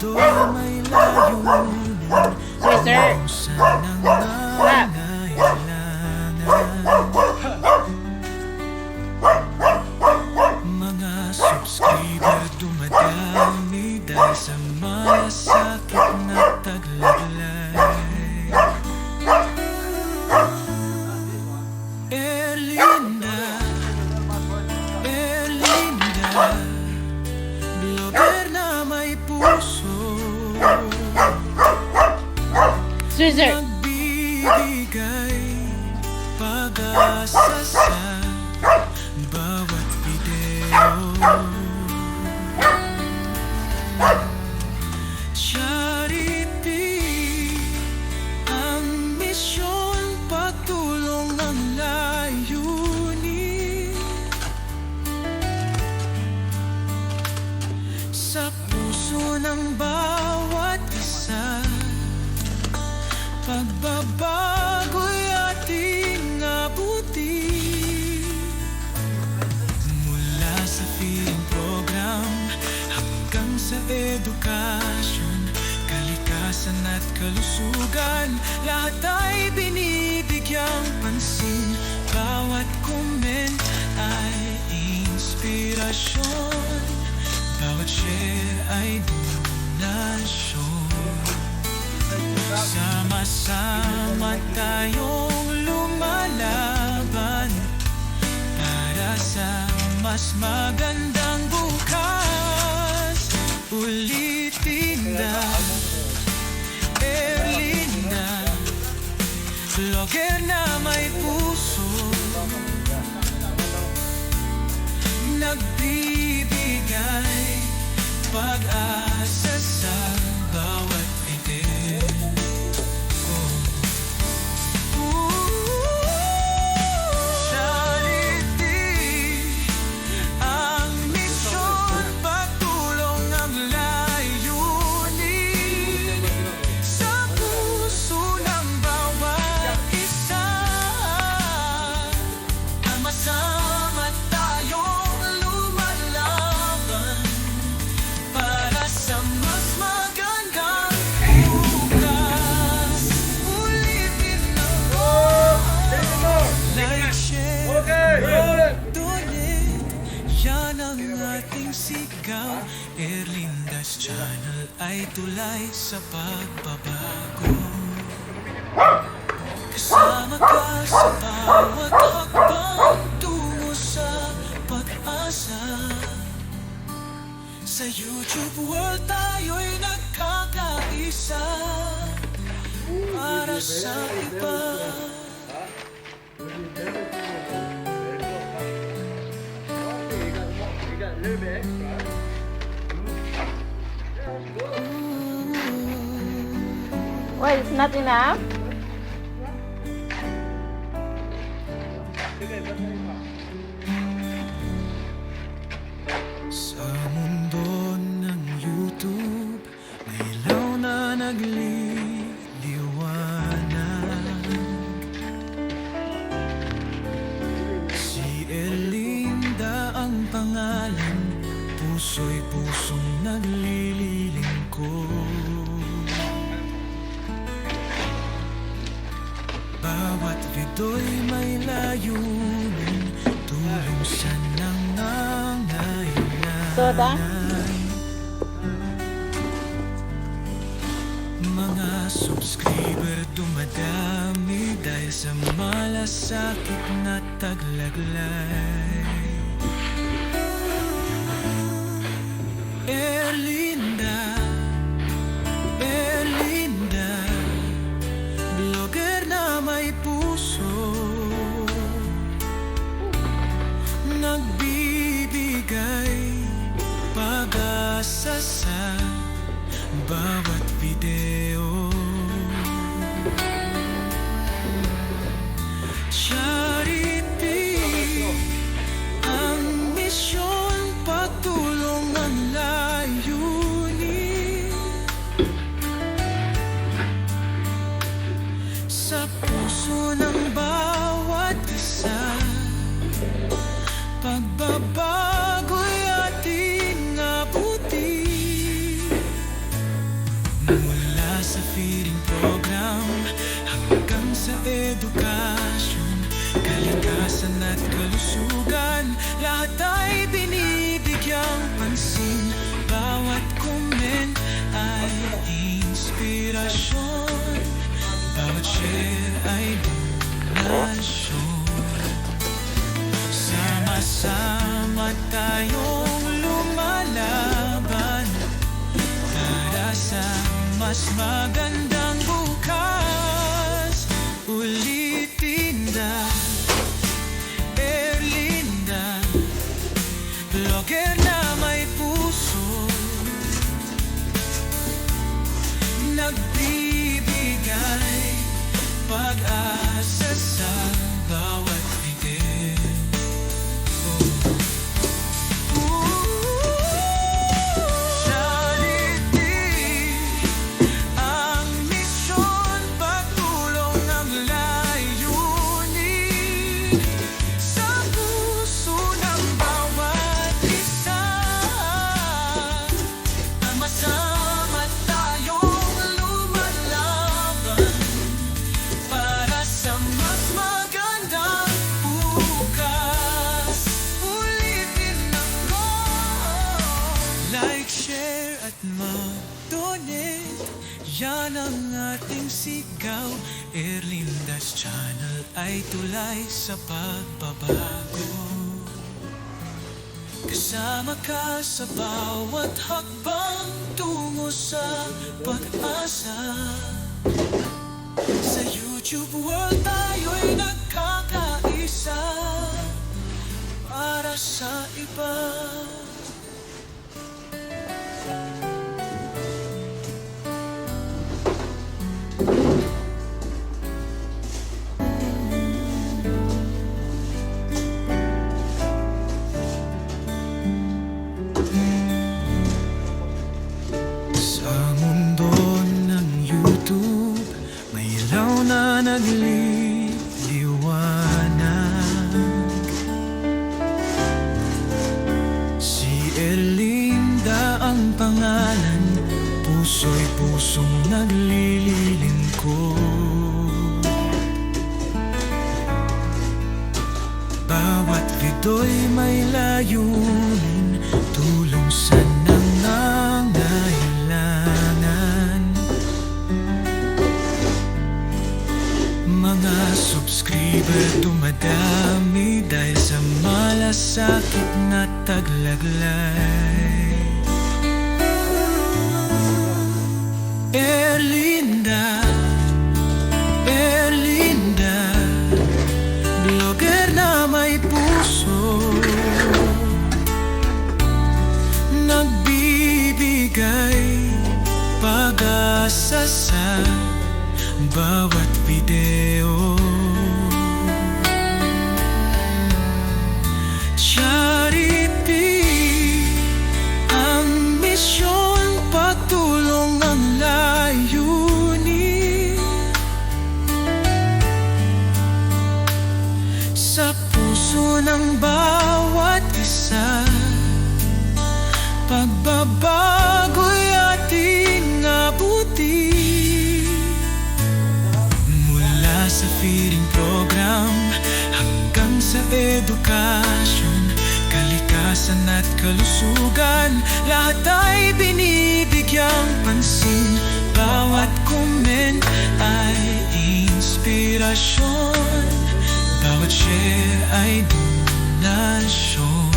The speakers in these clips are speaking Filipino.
Sir, sir. Sir, Pagbabago'y ating abutin Mula sa feeding program Hanggang sa edukasyon Kalikasan at kalusugan Lahat ay binibigyang pansin. Bawat comment ay inspirasyon. Bawat share ay donasyon Sama-sama tayong lumalaban Para sa mas magandang bukas. Ulitin na Erlinda Vlogger na may puso. Nagbibigay pag-asa sa pagbabago. Kasama ka sa bawat hakbang Tungo sa pag-asa. Sa YouTube world tayo'y nagkakaisa. Para sa iba it's not enough? Mga subscriber dumadami Dahil sa malasakit na taglaglay Charity Share ay donasyon Sama-sama tayong lumalaban Para sa mas magandang sigaw Erlindas Channel ay tulay sa pagbabago. Kasama ka sa bawat hakbang tungo sa pag-asa. Sa YouTube world tayo'y nagkakaisa Para sa iba Video'y may layunin Tulong sa nangangailangan. Mga subscriber dumadami Dahil sa malasakit na taglaglay Erlinda edukasyon Kalikasan at kalusugan. Lahat ay binibigyang pansin. Bawat comment ay inspirasyon. Bawat share ay donasyon.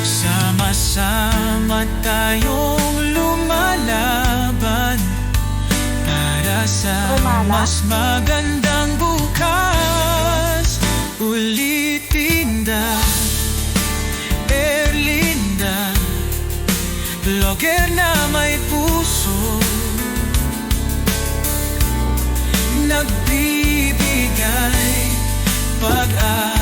Sama-sama tayong lumalaban Para sa mas magandang pag-asa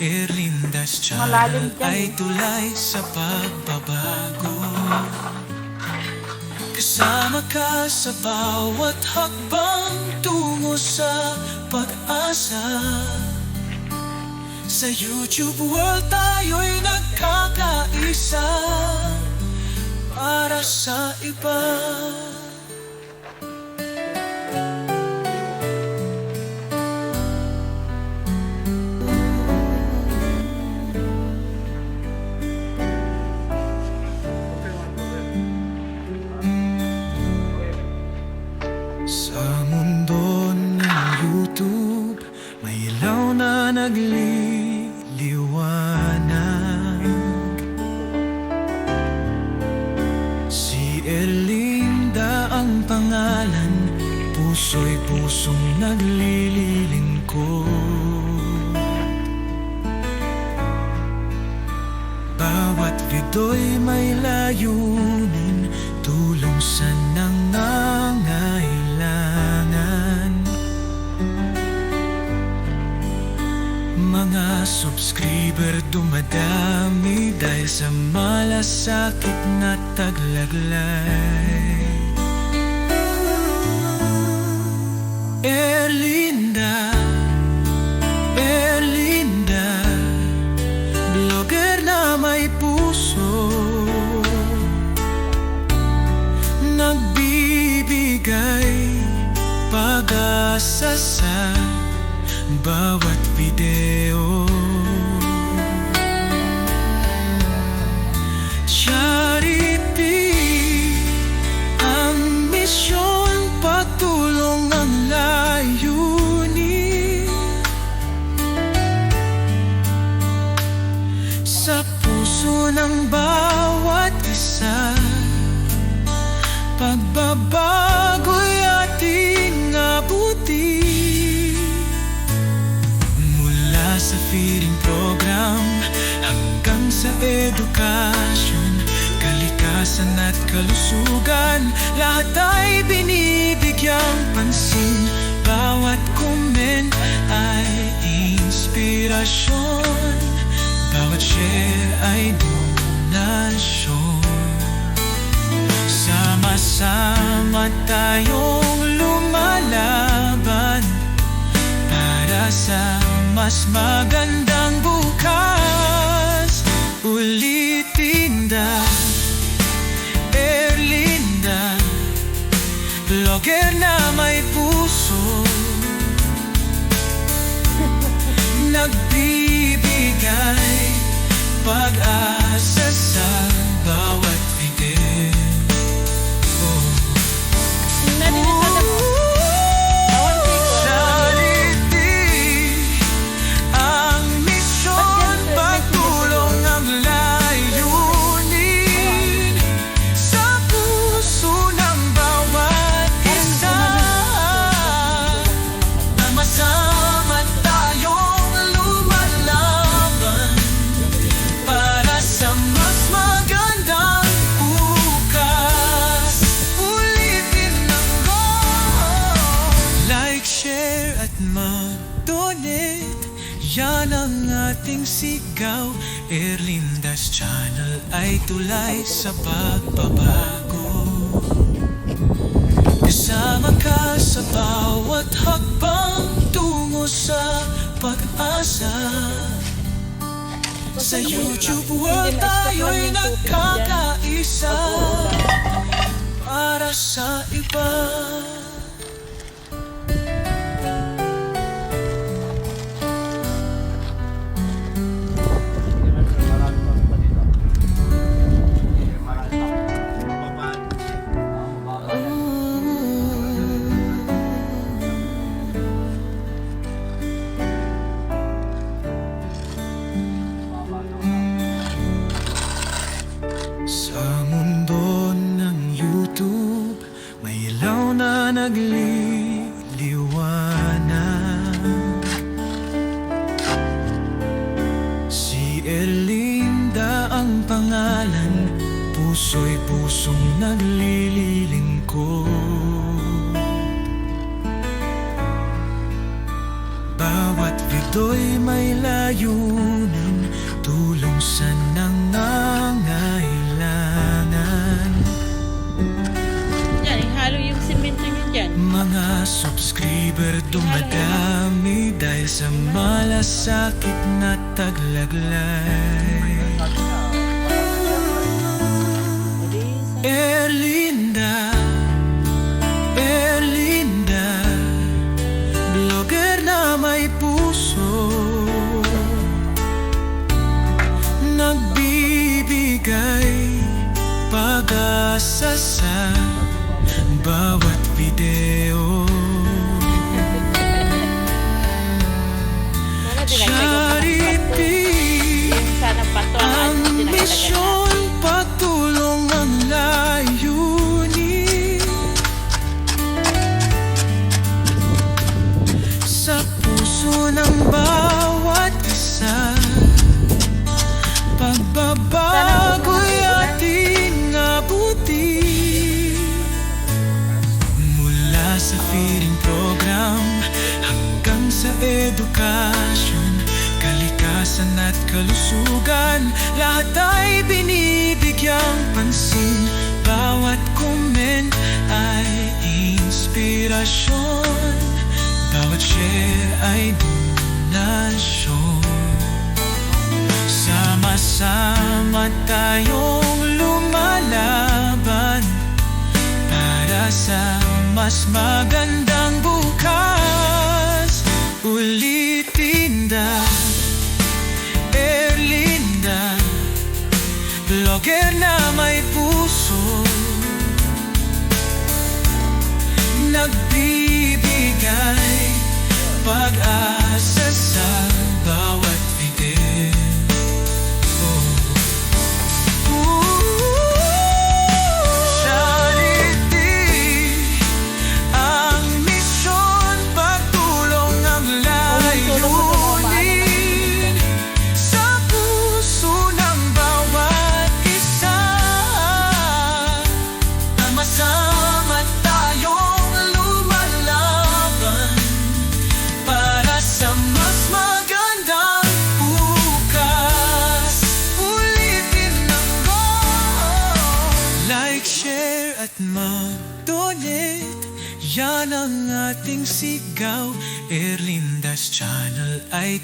sigaw Erlinda's Malalim dyan, ay eh. tulay sa pagbabago. Kasama ka sa bawat hakbang tungo sa pag-asa. Sa YouTube world tayo'y nagkakaisa Para sa iba na nagliliwanag. Si Erlinda ang pangalan Puso'y pusong naglilingkod. Bawat video'y may layunin subscriber dumadami Dahil sa malasakit na taglaglay Erlinda Erlinda Blogger na may puso. Nagbibigay pag-asa sa bawat video Kalikasan at kalusugan Lahat ay binibigyang pansin. Bawat comment ay inspirasyon. Bawat share ay donasyon. Sama-sama tayong lumalaban Para sa mas magandang bukas. Ulitin da Blogger na may puso. Nagbibigay pag-asa sa mag-donate Yan ang ating sigaw. Erlinda's channel ay tulay sa pagbabago. Kasama ka sa bawat hakbang tungo sa pag-asa. Sa YouTube world tayo'y nagkakaisa. Para sa iba nalililingkod Bawat bidoy may layunin Tulong sa nangangailangan. Yan, ihalo yung simento Mga subscriber dumadami Dahil sa malasakit na taglaglay pag-asa sa bawat video. Charity ang misyon pagtulong ang layunin. Sa puso ng bawat isa Pagbabago'y Kalikasan at kalusugan Lahat ay binibigyang pansin. Bawat comment ay inspirasyon. Bawat share ay donasyon. Sama-sama tayong lumalaban para sa mas magandang bukas. Ulitin da Blogger na may puso Nagbibigay pag-asa sa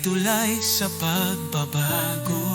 tulay sa pagbabago